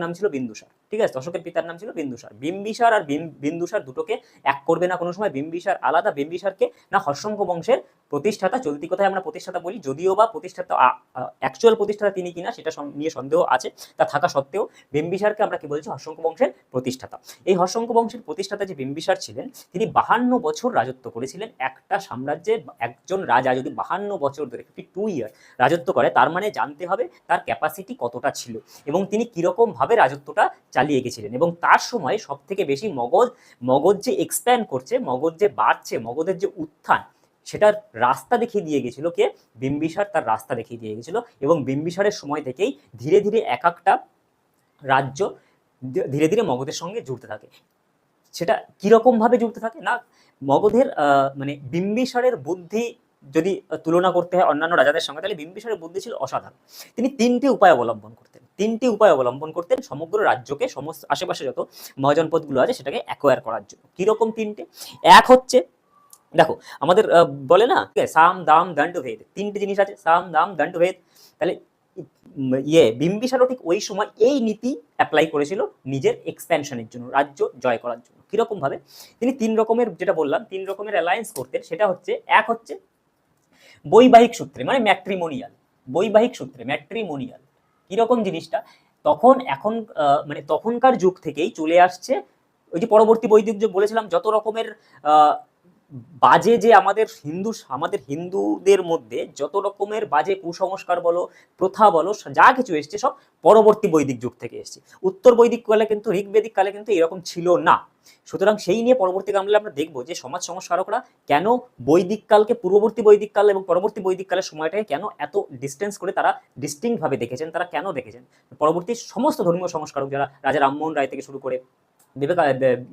নাম ছিল বিন্দুসার। ঠিক আছে? অশোকের পিতার নাম ছিল বিন্দুসার। বিম্বিসার আর বিন্দুসার দুটোকে এক করবে না কোনো সময়। বিম্বিসার আলাদা, বিম্বিসারকে না হর্ষঙ্ক বংশের প্রতিষ্ঠাতা, চলতি কথায় আমরা প্রতিষ্ঠাতা বলি, যদিও বা প্রতিষ্ঠাতা অ্যাকচুয়াল প্রতিষ্ঠাতা তিনি কিনা সেটা নিয়ে সন্দেহ আছে, তা থাকা সত্ত্বেও বিম্বিসারকে আমরা কি বলছি? হর্ষঙ্ক বংশের প্রতিষ্ঠাতা। এই হর্ষঙ্ক বংশের প্রতিষ্ঠাতা যে বিম্বিসার ছিলেন, তিনি বাহান্ন বছর রাজত্ব করেছিলেন। একটা সাম্রাজ্যে একজন রাজা যদি বাহান্ন বছর ধরে ফিফটি টু ইয়ার রাজত্ব করে, তার মানে জানতে হবে তার ক্যাপাসিটি কতটা ছিল। এবং তিনি কীরকম ভাবে রাজত্বটা চালিয়ে গেছিলেন। এবং তার সময় সব থেকে বেশি মগজ মগজ যে এক্সপ্যান্ড করছে, মগজ যে বাড়ছে, মগজের যে উত্থান, সেটার রাস্তা দেখিয়ে দিয়ে গেছিল কে? বিম্বিসার তার রাস্তা দেখিয়ে দিয়ে গেছিল। এবং বিম্বিসারের সময় থেকেই ধীরে ধীরে এক একটা রাজ্য ধীরে ধীরে মগধের সঙ্গে জুড়তে থাকে। সেটা কীরকম ভাবে জুড়তে থাকে না? মগধের মানে বিম্বিসারের বুদ্ধি যদি তুলনা করতে হয় অন্যান্য রাজাদের সঙ্গে, তাহলে বিম্বিসারের বুদ্ধি ছিল অসাধারণ। তিনি তিনটি উপায় অবলম্বন করতেন তিনটি উপায় অবলম্বন করতেন সমগ্র রাজ্যকে, সমস্ত আশেপাশে যত মহাজনপদগুলো আছে সেটাকে অ্যাকোয়ার করার জন্য। কীরকম তিনটে? এক হচ্ছে, দেখো, আমাদের বলে না সাম, দাম, দণ্ড, ভেদ। তিনটে জিনিস আছে, সাম, দাম, দণ্ড, ভেদ। তাহলে ইয়ে বিম্বিসারও ঠিক ওই সময় এই নীতি অ্যাপ্লাই করেছিল নিজের এক্সপ্যানশনের জন্য, রাজ্য জয় করার জন্য। কীরকম ভাবে তিনি তিন রকমের, যেটা বললাম, তিন রকমের অ্যালায়েন্স করতেন। সেটা হচ্ছে, এক হচ্ছে বৈবাহিক সূত্রে মানে ম্যাট্রিমোনিয়াল বৈবাহিক সূত্রে ম্যাট্রিমোনিয়াল কীরকম জিনিসটা? তখন এখন মানে তখনকার যুগ থেকেই চলে আসছে ওই যে পরবর্তী বৈদিক যুগ বলেছিলাম, যত রকমের বাজে যে আমাদের হিন্দু, আমাদের হিন্দুদের মধ্যে যত রকমের বাজে কুসংস্কার বলো, প্রথা বলো যা কিছু এসছে সব পরবর্তী বৈদিক যুগ থেকে এসছে। উত্তর বৈদিক কালে কিন্তু, ঋগ্বেদিক কালে কিন্তু এরকম ছিল না। সুতরাং সেই নিয়ে পরবর্তী কামলে আমরা দেখব যে সমাজ সংস্কারকরা কেন বৈদিককালকে, পূর্ববর্তী বৈদিককাল এবং পরবর্তী বৈদিককালের সময়টাকে কেন এত ডিস্টেন্স করে তারা ডিস্টিংভাবে ভাবে দেখেছেন, তারা কেন দেখেছেন? পরবর্তী সমস্ত ধর্মীয় সংস্কারক যারা, রাজা রামমোহন রায় থেকে শুরু করে বিবেকা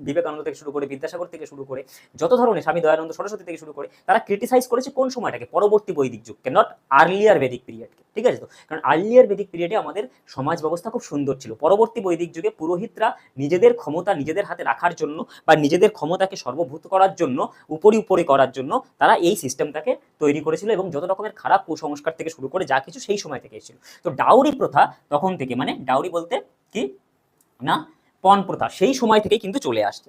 বিবেকানন্দ থেকে শুরু করে বিদ্যাসাগর থেকে শুরু করে যত ধরনের স্বামী দয়ানন্দ সরস্বতী থেকে শুরু করে, তারা ক্রিটিসাইজ করেছে কোন সময়টাকে? পরবর্তী বৈদিক যুগকে নট আর্লিয়ার বেদিক পিরিয়ডকে ঠিক আছে তো? কারণ আর্লিয়ার বেদিক পিরিয়ডে আমাদের সমাজ ব্যবস্থা খুব সুন্দর ছিল। পরবর্তী বৈদিক যুগে পুরোহিতরা নিজেদের ক্ষমতা নিজেদের হাতে রাখার জন্য বা নিজেদের ক্ষমতাকে সর্বভূত করার জন্য, উপরি উপরে করার জন্য তারা এই সিস্টেমটাকে তৈরি করেছিল এবং যত রকমের খারাপ কুসংস্কার থেকে শুরু করে যা কিছু সেই সময় থেকে এসেছিল। তো ডাউরি প্রথা তখন থেকে মানে ডাউরি বলতে কি? না পণ প্রথা সেই সময় থেকে কিন্তু চলে আসছে।